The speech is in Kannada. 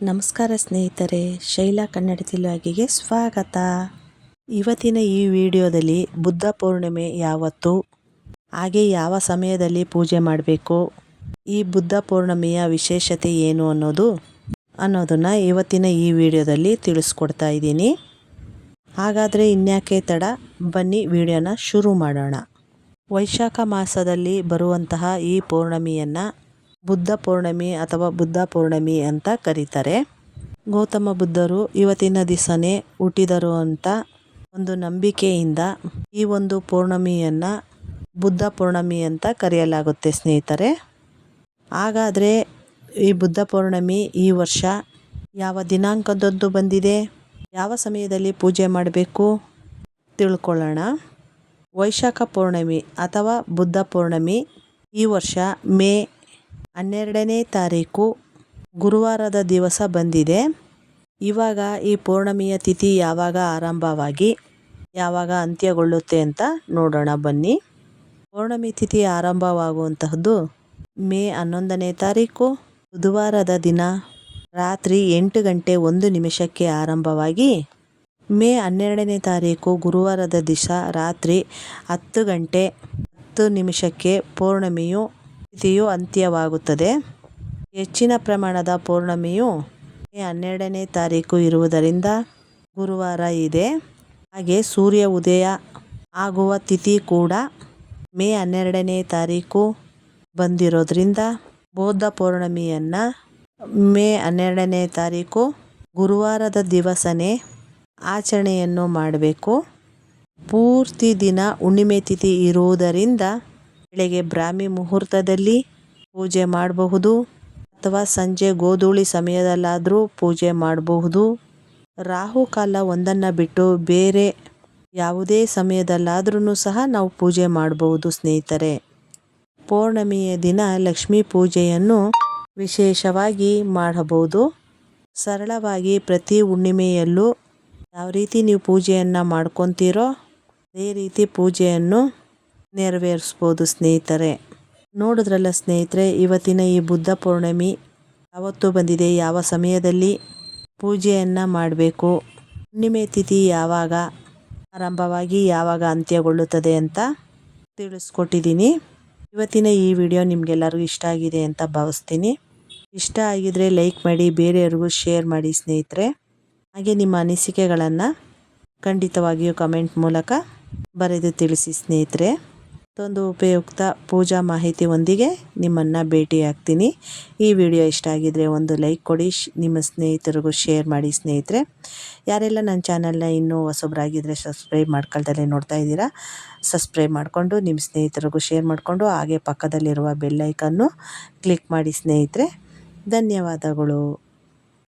ನಮಸ್ಕಾರ ಸ್ನೇಹಿತರೆ, ಶೈಲಾ ಕನ್ನಡ ತಿಳುವಾಗಿಗೆ ಸ್ವಾಗತ. ಇವತ್ತಿನ ಈ ವಿಡಿಯೋದಲ್ಲಿ ಬುದ್ಧ ಪೂರ್ಣಿಮೆ ಯಾವತ್ತು, ಹಾಗೆ ಯಾವ ಸಮಯದಲ್ಲಿ ಪೂಜೆ ಮಾಡಬೇಕು, ಈ ಬುದ್ಧ ಪೂರ್ಣಿಮೆಯ ವಿಶೇಷತೆ ಏನು ಅನ್ನೋದು, ಅನ್ನೋದನ್ನು ಇವತ್ತಿನ ಈ ವಿಡಿಯೋದಲ್ಲಿ ತಿಳಿಸ್ಕೊಡ್ತಾ ಇದ್ದೀನಿ. ಹಾಗಾದರೆ ಇನ್ಯಾಕೆ ತಡ, ಬನ್ನಿ ವಿಡಿಯೋನ ಶುರು ಮಾಡೋಣ. ವೈಶಾಖ ಮಾಸದಲ್ಲಿ ಬರುವಂತಹ ಈ ಪೌರ್ಣಮಿಯನ್ನು ಬುದ್ಧ ಪೌರ್ಣಮಿ ಅಥವಾ ಬುದ್ಧ ಪೌರ್ಣಮಿ ಅಂತ ಕರೀತಾರೆ. ಗೌತಮ ಬುದ್ಧರು ಇವತ್ತಿನ ದಿವಸನೇ ಹುಟ್ಟಿದರು ಅಂತ ಒಂದು ನಂಬಿಕೆಯಿಂದ ಈ ಒಂದು ಪೌರ್ಣಮಿಯನ್ನು ಬುದ್ಧ ಪೌರ್ಣಮಿ ಅಂತ ಕರೆಯಲಾಗುತ್ತೆ ಸ್ನೇಹಿತರೆ. ಹಾಗಾದರೆ ಈ ಬುದ್ಧ ಪೌರ್ಣಮಿ ಈ ವರ್ಷ ಯಾವ ದಿನಾಂಕದಂದು ಬಂದಿದೆ? ಯಾವ ಸಮಯದಲ್ಲಿ ಪೂಜೆ ಮಾಡಬೇಕು? ತಿಳ್ಕೊಳ್ಳೋಣ. ವೈಶಾಖ ಪೌರ್ಣಮಿ ಅಥವಾ ಬುದ್ಧ ಪೌರ್ಣಮಿ ಈ ವರ್ಷ ಮೇ ಹನ್ನೆರಡನೇ ತಾರೀಕು ಗುರುವಾರದ ದಿವಸ ಬಂದಿದೆ. ಇವಾಗ ಈ ಪೌರ್ಣಮಿಯ ತಿಥಿ ಯಾವಾಗ ಆರಂಭವಾಗಿ, ಯಾವಾಗ ಅಂತ್ಯಗೊಳ್ಳುತ್ತೆ ಅಂತ ನೋಡೋಣ ಬನ್ನಿ. ಪೌರ್ಣಮಿ ತಿಥಿ ಆರಂಭವಾಗುವಂತಹದ್ದು ಮೇ ಹನ್ನೊಂದನೇ ತಾರೀಕು. ಬುಧವಾರದ ದಿನ ರಾತ್ರಿ ಎಂಟು ಗಂಟೆ ಒಂದು ನಿಮಿಷಕ್ಕೆ ಆರಂಭವಾಗಿ ಮೇ ಹನ್ನೆರಡನೇ ತಾರೀಕು ಗುರುವಾರದ ದಿವಸ ರಾತ್ರಿ ಹತ್ತು ಗಂಟೆ ಹತ್ತು ನಿಮಿಷಕ್ಕೆ ಪೌರ್ಣಮಿಯು ತಿಥಿಯು ಅಂತ್ಯವಾಗುತ್ತದೆ. ಹೆಚ್ಚಿನ ಪ್ರಮಾಣದ ಪೌರ್ಣಮಿಯು ಹನ್ನೆರಡನೇ ತಾರೀಕು ಇರುವುದರಿಂದ ಗುರುವಾರ ಇದೆ. ಹಾಗೆ ಸೂರ್ಯ ಉದಯ ಆಗುವ ತಿಥಿ ಕೂಡ ಮೇ ಹನ್ನೆರಡನೇ ತಾರೀಕು ಬಂದಿರೋದ್ರಿಂದ ಬೌದ್ಧ ಪೌರ್ಣಮಿಯನ್ನು ಮೇ ಹನ್ನೆರಡನೇ ತಾರೀಕು ಗುರುವಾರದ ದಿವಸನೇ ಆಚರಣೆಯನ್ನು ಮಾಡಬೇಕು. ಪೂರ್ತಿ ದಿನ ಹುಣ್ಣಿಮೆ ತಿಥಿ ಇರುವುದರಿಂದ ಬೆಳಗ್ಗೆ ಬ್ರಾಹ್ಮಿ ಮುಹೂರ್ತದಲ್ಲಿ ಪೂಜೆ ಮಾಡಬಹುದು ಅಥವಾ ಸಂಜೆ ಗೋಧೂಳಿ ಸಮಯದಲ್ಲಾದರೂ ಪೂಜೆ ಮಾಡಬಹುದು. ರಾಹುಕಾಲ ಒಂದನ್ನು ಬಿಟ್ಟು ಬೇರೆ ಯಾವುದೇ ಸಮಯದಲ್ಲಾದ್ರೂ ಸಹ ನಾವು ಪೂಜೆ ಮಾಡಬಹುದು ಸ್ನೇಹಿತರೆ. ಪೌರ್ಣಮಿಯ ದಿನ ಲಕ್ಷ್ಮೀ ಪೂಜೆಯನ್ನು ವಿಶೇಷವಾಗಿ ಮಾಡಬಹುದು. ಸರಳವಾಗಿ ಪ್ರತಿ ಹುಣ್ಣಿಮೆಯಲ್ಲೂ ಯಾವ ರೀತಿ ನೀವು ಪೂಜೆಯನ್ನು ಮಾಡ್ಕೊತೀರೋ ಅದೇ ರೀತಿ ಪೂಜೆಯನ್ನು ನೆರವೇರಿಸ್ಬೋದು ಸ್ನೇಹಿತರೆ. ನೋಡಿದ್ರಲ್ಲ ಸ್ನೇಹಿತರೆ, ಇವತ್ತಿನ ಈ ಬುದ್ಧ ಪೌರ್ಣಮಿ ಯಾವತ್ತು ಬಂದಿದೆ, ಯಾವ ಸಮಯದಲ್ಲಿ ಪೂಜೆಯನ್ನು ಮಾಡಬೇಕು, ಹುಣ್ಣಿಮೆ ತಿಥಿ ಯಾವಾಗ ಆರಂಭವಾಗಿ ಯಾವಾಗ ಅಂತ್ಯಗೊಳ್ಳುತ್ತದೆ ಅಂತ ತಿಳಿಸ್ಕೊಟ್ಟಿದ್ದೀನಿ. ಇವತ್ತಿನ ಈ ವಿಡಿಯೋ ನಿಮಗೆಲ್ಲರಿಗೂ ಇಷ್ಟ ಆಗಿದೆ ಅಂತ ಭಾವಿಸ್ತೀನಿ. ಇಷ್ಟ ಆಗಿದರೆ ಲೈಕ್ ಮಾಡಿ, ಬೇರೆಯವ್ರಿಗೂ ಶೇರ್ ಮಾಡಿ ಸ್ನೇಹಿತರೆ. ಹಾಗೆ ನಿಮ್ಮ ಅನಿಸಿಕೆಗಳನ್ನು ಖಂಡಿತವಾಗಿಯೂ ಕಮೆಂಟ್ ಮೂಲಕ ಬರೆದು ತಿಳಿಸಿ ಸ್ನೇಹಿತರೆ. ಮತ್ತೊಂದು ಉಪಯುಕ್ತ ಪೂಜಾ ಮಾಹಿತಿಯೊಂದಿಗೆ ನಿಮ್ಮನ್ನು ಭೇಟಿಯಾಗ್ತೀನಿ. ಈ ವಿಡಿಯೋ ಇಷ್ಟ ಆಗಿದರೆ ಒಂದು ಲೈಕ್ ಕೊಡಿ ನಿಮ್ಮ ಸ್ನೇಹಿತರಿಗೂ ಶೇರ್ ಮಾಡಿ ಸ್ನೇಹಿತರೆ. ಯಾರೆಲ್ಲ ನನ್ನ ಚಾನಲ್ನ ಇನ್ನೂ ಹೊಸಬ್ರಾಗಿದ್ದರೆ ಸಬ್ಸ್ಕ್ರೈಬ್ ಮಾಡ್ಕೊಳ್ದಲ್ಲೇ ನೋಡ್ತಾ ಇದ್ದೀರಾ, ಸಬ್ಸ್ಕ್ರೈಬ್ ಮಾಡಿಕೊಂಡು ನಿಮ್ಮ ಸ್ನೇಹಿತರಿಗೂ ಶೇರ್ ಮಾಡಿಕೊಂಡು ಹಾಗೆ ಪಕ್ಕದಲ್ಲಿರುವ ಬೆಲ್ಲೈಕನ್ನು ಕ್ಲಿಕ್ ಮಾಡಿ ಸ್ನೇಹಿತರೆ. ಧನ್ಯವಾದಗಳು.